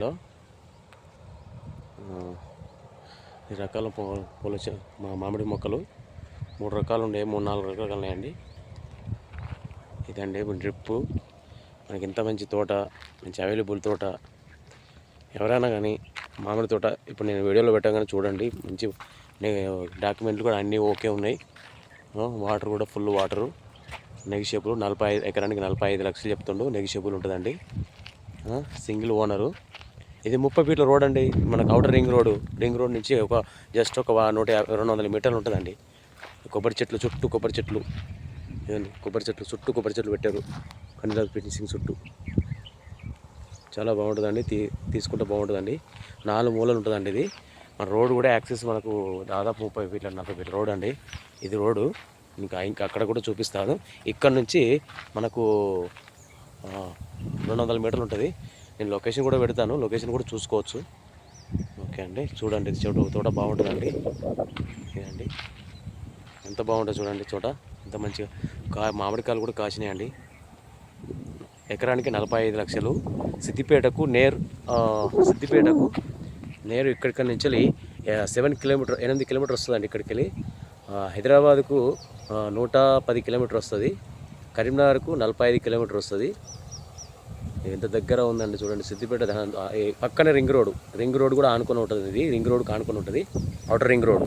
Hello ఈ రకాల పూల మా మామిడి మొక్కలు మూడు రకాలు ఉండే మూడు నాలుగు రకాలు ఉన్నాయండి. ఇదండి డ్రిప్పు. మనకి ఇంత మంచి తోట మంచి అవైలబుల్ తోట. ఎవరైనా కానీ మామిడి తోట ఇప్పుడు నేను వీడియోలో పెట్టగానే చూడండి. మంచి డాక్యుమెంట్లు కూడా అన్నీ ఓకే ఉన్నాయి. వాటర్ కూడా ఫుల్ వాటరు. నెగిషియబుల్ నలభై ఐదు ఎకరానికి నలభై ఐదు లక్షలు చెప్తుండు. నెగిషియబుల్ ఉంటుందండి. Single owner. ఇది ముప్పై ఫీట్ల రోడ్ అండి. మనకు outer ring road ring road నుంచి ఒక జస్ట్ ఒక నూట యాభై రెండు వందల మీటర్లు ఉంటుందండి. కొబ్బరి చెట్లు చుట్టూ కొబ్బరి చెట్లు. కొబ్బరి చెట్లు చుట్టూ కొబ్బరి చెట్లు పెట్టారు. కన్నీరాజు ఫినిషింగ్ చుట్టూ. చాలా బాగుంటుందండి. తీ తీసుకుంటే బాగుంటుందండి. నాలుగు మూలలు ఉంటుందండి ఇది. మన రోడ్ కూడా యాక్సెస్ మనకు దాదాపు ముప్పై ఫీట్ల నలభై ఫీట్ల రోడ్ అండి. ఇది రోడ్డు. ఇంకా ఇంకా అక్కడ కూడా చూపిస్తాను. ఇక్కడ నుంచి మనకు రెండు వందల మీటర్లు ఉంటుంది. నేను లొకేషన్ కూడా పెడతాను. లొకేషన్ కూడా చూసుకోవచ్చు. ఓకే అండి. చూడండి ఇది చోట తోట బాగుంటుందండి. ఇదండి ఎంత బాగుంటుంది చూడండి చోట. ఎంత మంచిగా కా మామిడికాయలు కూడా కాసినాయండి. ఎకరానికి నలభై ఐదు లక్షలు. సిద్దిపేటకు నేర్ సిద్దిపేటకు నేరు ఇక్కడికి నుంచి వెళ్ళి సెవెన్ కిలోమీటర్ ఎనిమిది కిలోమీటర్ వస్తుందండి ఇక్కడికి వెళ్ళి హైదరాబాద్కు నూట పది కిలోమీటర్ వస్తుంది. కరీంనగర్కు నలభై ఐదు కిలోమీటర్ వస్తుంది. ఎంత దగ్గర ఉందండి చూడండి సిద్దిపేట పక్కనే రింగ్ రోడ్. రింగ్ రోడ్ కూడా ఆనుకొని ఉంటుంది ఇది. రింగ్ రోడ్ ఆనుకొని ఉంటుంది. Outer ring road.